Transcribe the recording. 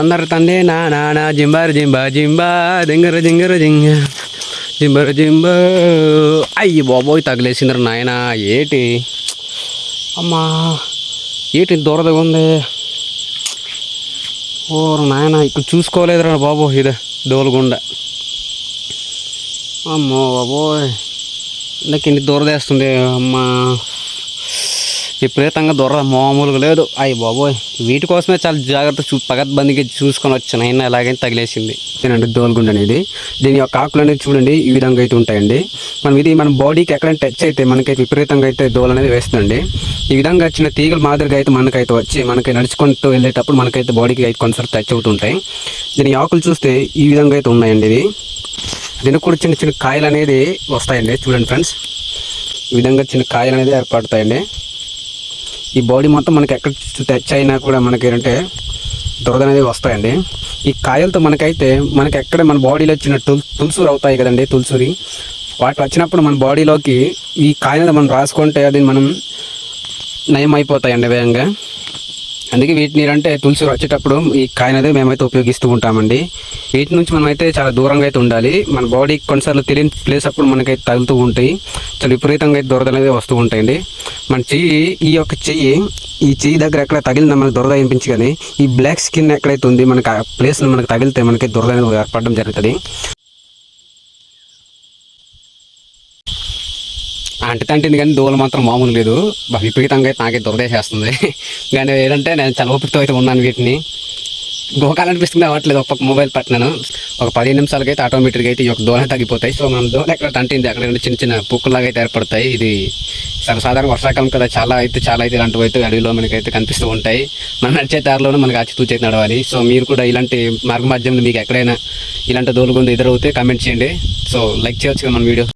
సందర తందే నా నా నా జింబారు జింబా జింబా దింగర జింగర జింగ జింబర జింబ అయ్యి బాబోయ్ తగిలేసిందిరా నాయన ఏటి అమ్మా ఏటి దూరదగా ఉంది ఓ నాయన ఇక్కడ చూసుకోలేదురా బాబు ఇది దోలుగుండ అమ్మో బాబోయ్ ఇందాక ఇన్ని దూరదేస్తుంది అమ్మా విపరీతంగా దూర మామూలుగా లేదు. అయ్యి బాబోయ్ వీటి కోసమే చాలా జాగ్రత్త చూ పగద్బందిగా చూసుకొని వచ్చాను. అయినా ఎలాగైనా తగిలేసింది. ఏంటంటే దోలుగుండ అనేది. దీని యొక్క ఆకులు అనేది చూడండి ఈ విధంగా అయితే ఉంటాయండి. మనం ఇది మన బాడీకి ఎక్కడైనా టచ్ అయితే మనకైతే విపరీతంగా అయితే దోలు అనేది వేస్తుందండి. ఈ విధంగా చిన్న తీగల మాదిరిగా అయితే మనకైతే వచ్చి మనకి నడుచుకుంటూ వెళ్ళేటప్పుడు మనకైతే బాడీకి అయితే కొంతసారి టచ్ అవుతుంటాయి. దీని ఆకులు చూస్తే ఈ విధంగా అయితే ఉన్నాయండి ఇది. దీనికి కూడా చిన్న చిన్న కాయలు అనేది వస్తాయండి. చూడండి ఫ్రెండ్స్. ఈ విధంగా చిన్న కాయలు అనేది ఏర్పడతాయండి. ఈ బాడీ మొత్తం మనకి ఎక్కడ టచ్ అయినా కూడా మనకి ఏంటంటే దురద అనేది వస్తాయండి. ఈ కాయలతో మనకైతే మనకి ఎక్కడ మన బాడీలో వచ్చిన తుల్ తులసూరు అవుతాయి కదండి తులసూరి. వాటి వచ్చినప్పుడు మన బాడీలోకి ఈ కాయలు మనం రాసుకుంటే అది మనం నయం అయిపోతాయండి వేగంగా. అందుకే వీటిని అంటే తులసి వచ్చేటప్పుడు ఈ కాయనదే మేమైతే ఉపయోగిస్తూ ఉంటామండి. వీటి నుంచి మనమైతే చాలా దూరంగా అయితే ఉండాలి. మన బాడీ కొన్నిసార్లు తెలియని ప్లేస్ అప్పుడు మనకైతే తగులుతూ ఉంటాయి. చాలా విపరీతంగా అయితే దొరద అనేది వస్తూ ఉంటాయండి. మన చెయ్యి ఈ యొక్క చెయ్యి ఈ చెయ్యి దగ్గర ఎక్కడ తగిలిన మనకు దొరద అనిపించి కానీ ఈ బ్లాక్ స్కిన్ ఎక్కడైతే ఉంది మనకి ఆ ప్లేస్ మనకి తగిలితే మనకి దొరద అనేది ఏర్పడడం జరుగుతుంది. అంటితే అంటింది కానీ దోలు మాత్రం మామూలు లేదు. బాగా విపరీతంగా అయితే నాకే దురదేసేస్తుంది కానీ ఏంటంటే నేను చాలా ఓపికతో అయితే ఉన్నాను వీటిని. గోకాలనిపిస్తుంది అవ్వట్లేదు. ఒక మొబైల్ పట్టినాను. ఒక పదిహేను నిమిషాలకి అయితే ఆటోమేటిక్గా అయితే ఈ యొక్క దోల తగ్గిపోతాయి. సో మనం దోల ఎక్కడ తంటింది అక్కడ చిన్న చిన్న పుక్కులాగా అయితే ఏర్పడతాయి. ఇది సర్వసాధారణ వర్షాకాలం కదా. చాలా అయితే చాలా అయితే ఇలాంటివి అయితే అడవిలో మనకైతే కనిపిస్తూ ఉంటాయి. మనం నడిచే దారిలోనే మనకి అచ్చి తూచేతి నడవాలి. సో మీరు కూడా ఇలాంటి మార్గ మాధ్యమంలో మీకు ఎక్కడైనా ఇలాంటి దోలుగుంది ఎదురవుతే కమెంట్ చేయండి. సో లైక్ చేయొచ్చు కదా మన వీడియో.